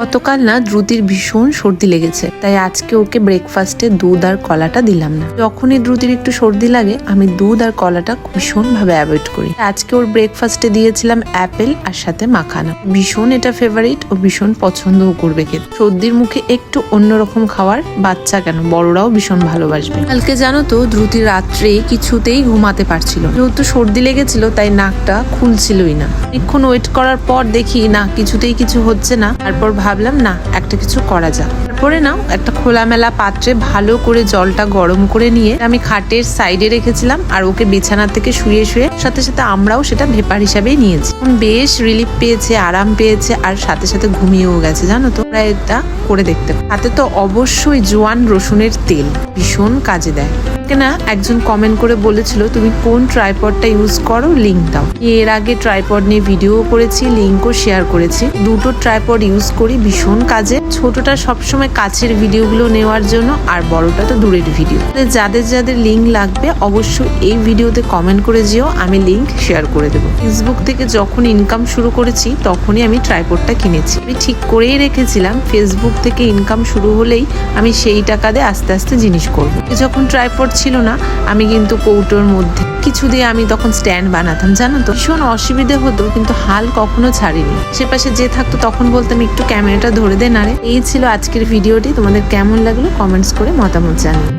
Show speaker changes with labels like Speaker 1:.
Speaker 1: গতকাল না দ্রুতির ভীষণ সর্দি লেগেছে, তাই আজকে ওকে ব্রেকফাস্টে দুধ আর কলাটা দিলাম না। যখনই দ্রুতির একটু সর্দি লাগে, আমি দুধ আর কলাটা ভীষণ ভাবে অ্যাভয়েড করি আজকে ওর ব্রেকফাস্টে দিয়েছিলাম অ্যাপেল আর সাথে মাখানা। ভীষণ এটা ফেভারিট ও ভীষণ পছন্দও করবে খেতে। সর্দির মুখে একটু অন্যরকম খাওয়ার বাচ্চা কেন? বড়রাও ভীষণ ভালোবাসবে। কালকে জানো তো দ্রুতি রাত্রে কিছুতেই ঘুমাতে পারছিল যেহেতু সর্দি লেগেছিল, তাই নাকটা খুলছিলই না। অনেকক্ষণ ওয়েট করার পর দেখি, না, কিছুতেই কিছু হচ্ছে না। তারপর ভাবলাম না একটা কিছু করা যাক। তারপরে না একটা খোলামেলা পাত্রে ভালো করে জলটা গরম করে নিয়ে আমি খাটের সাইডে রেখেছিলাম আর ওকে বিছানা থেকে শুয়ে শুয়ে সাথে সাথে আমরাও সেটা ভেপার হিসাবেই নিয়েছি। বেশ রিলিফ পেয়েছে, আরাম পেয়েছে আর সাথে সাথে ঘুমিয়েও গেছে, জানো তোমরা এটা করে দেখতে হাতে তো অবশ্যই জোয়ান রসুনের তেল ভীষণ কাজে দেয়। না, একজন কমেন্ট করে বলেছিল, তুমি কোন ট্রাইপডটা ইউজ করো? লিঙ্ক দাও। এর আগে ট্রাইপড নিয়ে ভিডিও করেছি লিঙ্কও শেয়ার করেছি। দুটো ট্রাইপড ইউজ করি, ভীষণ কাজে। ছোটটা সবসময় কাছের ভিডিওগুলো নেওয়ার জন্য, আর বড়টা তো দূরের ভিডিও। যাদের যাদের লিঙ্ক লাগবে, অবশ্যই এই ভিডিওতে কমেন্ট করে যেও, আমি লিঙ্ক শেয়ার করে দেবো। ফেসবুক থেকে যখন ইনকাম শুরু করেছি, তখনই আমি ট্রাইপডটা কিনেছি। আমি ঠিক করেই রেখেছিলাম ফেসবুক থেকে ইনকাম শুরু হলেই আমি সেই টাকা দিয়ে আস্তে আস্তে জিনিস করব। যখন ট্রাইপড ছিল না, আমি কিন্তু কৌটোর মধ্যে কিছু দিয়ে আমি তখন স্ট্যান্ড বানাতাম, জানো তো? ভীষণ অসুবিধে হতো, কিন্তু হাল কখনো ছাড়িনি। সে পাশে যে থাকতো, তখন বলতাম, একটু ক্যামেরাটা ধরে দে না রে। এই ছিল আজকের ভিডিওটি তোমাদের কেমন লাগল কমেন্টস করে মতামত জানিও।